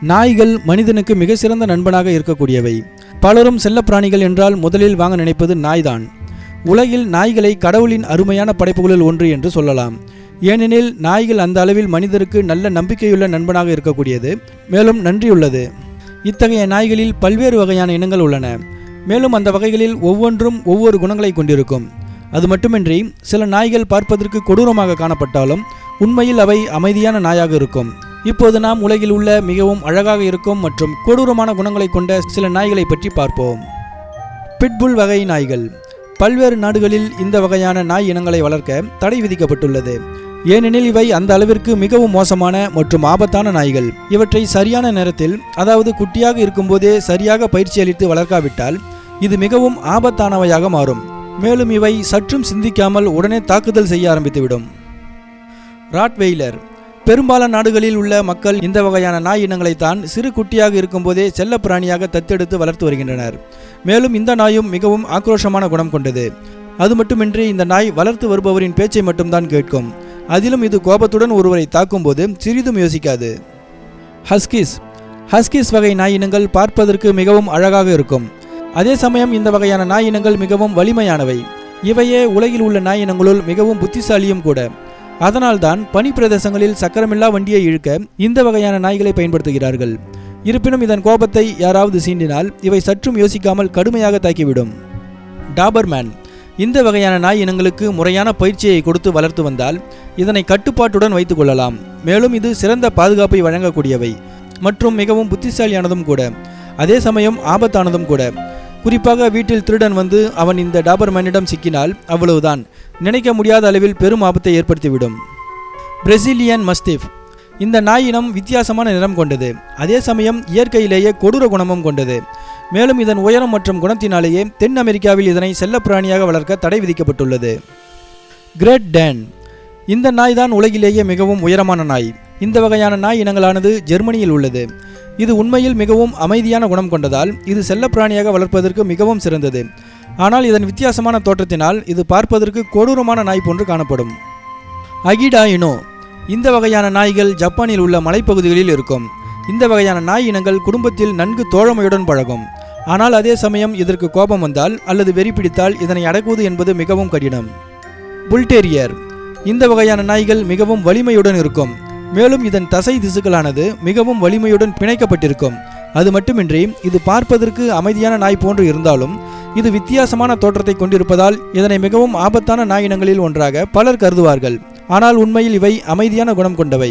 நாய்கள் மனிதனுக்கு மிக சிறந்த நண்பனாக இருக்கக்கூடியவை. பலரும் செல்லப்பிராணிகள் என்றால் முதலில் வாங்க நினைப்பது நாய்தான். உலகில் நாய்களை கடவுளின் அருமையான படைப்புகளில் ஒன்று என்று சொல்லலாம். ஏனெனில் நாய்கள் அந்த அளவில் மனிதருக்கு நல்ல நம்பிக்கையுள்ள நண்பனாக இருக்கக்கூடியது. மேலும் நன்றியுள்ளது. இத்தகைய நாய்களில் பல்வேறு வகையான இனங்கள் உள்ளன. மேலும் அந்த வகைகளில் ஒவ்வொன்றும் ஒவ்வொரு குணங்களை கொண்டிருக்கும். அது மட்டுமின்றி சில நாய்கள் பார்ப்பதற்கு கொடூரமாக காணப்பட்டாலும் உண்மையில் அவை அமைதியான நாயாக இருக்கும். இப்போது நாம் உலகில் உள்ள மிகவும் அழகாக இருக்கும் மற்றும் கொடூரமான குணங்களை கொண்ட சில நாய்களை பற்றி பார்ப்போம். பிட்புல் வகை நாய்கள். பல்வேறு நாடுகளில் இந்த வகையான நாய் இனங்களை வளர்க்க தடை விதிக்கப்பட்டுள்ளது. ஏனெனில் இவை அந்த அளவிற்கு மிகவும் மோசமான மற்றும் ஆபத்தான நாய்கள். இவற்றை சரியான நேரத்தில் அதாவது குட்டியாக இருக்கும்போதே சரியாக பயிற்சி அளித்து வளர்க்காவிட்டால் இது மிகவும் ஆபத்தானவையாக மாறும். மேலும் இவை சற்றும் சிந்திக்காமல் உடனே தாக்குதல் செய்ய ஆரம்பித்துவிடும். ராட்வெய்லர் பெரும்பாலான நாடுகளில் உள்ள மக்கள் இந்த வகையான நாய் இனங்களைத்தான் சிறு குட்டியாக இருக்கும்போதே செல்ல பிராணியாக தத்தெடுத்து வளர்த்து வருகின்றனர். மேலும் இந்த நாயும் மிகவும் ஆக்ரோஷமான குணம் கொண்டது. அது மட்டுமின்றி இந்த நாய் வளர்த்து வருபவரின் பேச்சை மட்டும்தான் கேட்கும். அதிலும் இது கோபத்துடன் ஒருவரை தாக்கும்போது சிறிதும் யோசிக்காது. ஹஸ்கிஸ். ஹஸ்கிஸ் வகை நாய் இனங்கள் பார்ப்பதற்கு மிகவும் அழகாக இருக்கும். அதே சமயம் இந்த வகையான நாய் இனங்கள் மிகவும் வலிமையானவை. இவையே உலகில் உள்ள நாய் இனங்களுள் மிகவும் புத்திசாலியும் கூட. அதனால்தான் பனி பிரதேசங்களில் சக்கரமில்லா வண்டியை இழுக்க இந்த வகையான நாய்களை பயன்படுத்துகிறார்கள். இருப்பினும் இதன் கோபத்தை யாராவது சீண்டினால் இவை சற்றும் யோசிக்காமல் கடுமையாக தாக்கிவிடும். டாபர்மேன் இந்த வகையான நாய் இனங்களுக்கு முறையான பயிற்சியை கொடுத்து வளர்த்து வந்தால் இதனை கட்டுப்பாட்டுடன் வைத்துக் கொள்ளலாம். மேலும் இது சிறந்த பாதுகாப்பை வழங்கக்கூடியவை. மற்றும் மிகவும் புத்திசாலியானதும் கூட. அதே சமயம் ஆபத்தானதும் கூட. குறிப்பாக வீட்டில் திருடன் வந்து அவன் இந்த டாபர்மேனிடம் சிக்கினால் அவ்வளவுதான். நினைக்க முடியாத அளவில் பெரும் ஆபத்தை ஏற்படுத்திவிடும். பிரசிலியன் மஸ்திஃப் இந்த நாய் இனம் வித்தியாசமான நிறம் கொண்டது. அதே சமயம் இயற்கையிலேயே கொடூர குணமும் கொண்டது. மேலும் இதன் உயரம் மற்றும் குணத்தினாலேயே தென் அமெரிக்காவில் இதனை செல்லப்பிராணியாக வளர்க்க தடை விதிக்கப்பட்டுள்ளது. Great Dane. இந்த நாய் தான் உலகிலேயே மிகவும் உயரமான நாய். இந்த வகையான நாய் இனங்களானது ஜெர்மனியில் உள்ளது. இது உண்மையில் மிகவும் அமைதியான குணம் கொண்டதால் இது செல்லப்பிராணியாக வளர்ப்பதற்கு மிகவும் சிறந்தது. ஆனால் இதன் வித்தியாசமான தோற்றத்தினால் இது பார்ப்பதற்கு கொடூரமான நாய் போன்று காணப்படும். அகிடா இனோ இந்த வகையான நாய்கள் ஜப்பானில் உள்ள மலைப்பகுதிகளில் இருக்கும். இந்த வகையான நாய் இனங்கள் குடும்பத்தில் நன்கு தோழமையுடன் பழகும். ஆனால் அதே சமயம் இதற்கு கோபம் வந்தால் அல்லது வெறி பிடித்தால் இதனை அடக்குவது என்பது மிகவும் கடினம். புல்டேரியர் இந்த வகையான நாய்கள் மிகவும் வலிமையுடன் இருக்கும். மேலும் இதன் தசை திசுக்களானது மிகவும் வலிமையுடன் பிணைக்கப்பட்டிருக்கும். அது மட்டுமின்றி இது பார்ப்பதற்கு அமைதியான நாய் போன்று இருந்தாலும் இது வித்தியாசமான தோற்றத்தை கொண்டிருப்பதால் இதனை மிகவும் ஆபத்தான நாய் இனங்களில் ஒன்றாக பலர் கருதுவார்கள். ஆனால் உண்மையில் இவை அமைதியான குணம் கொண்டவை.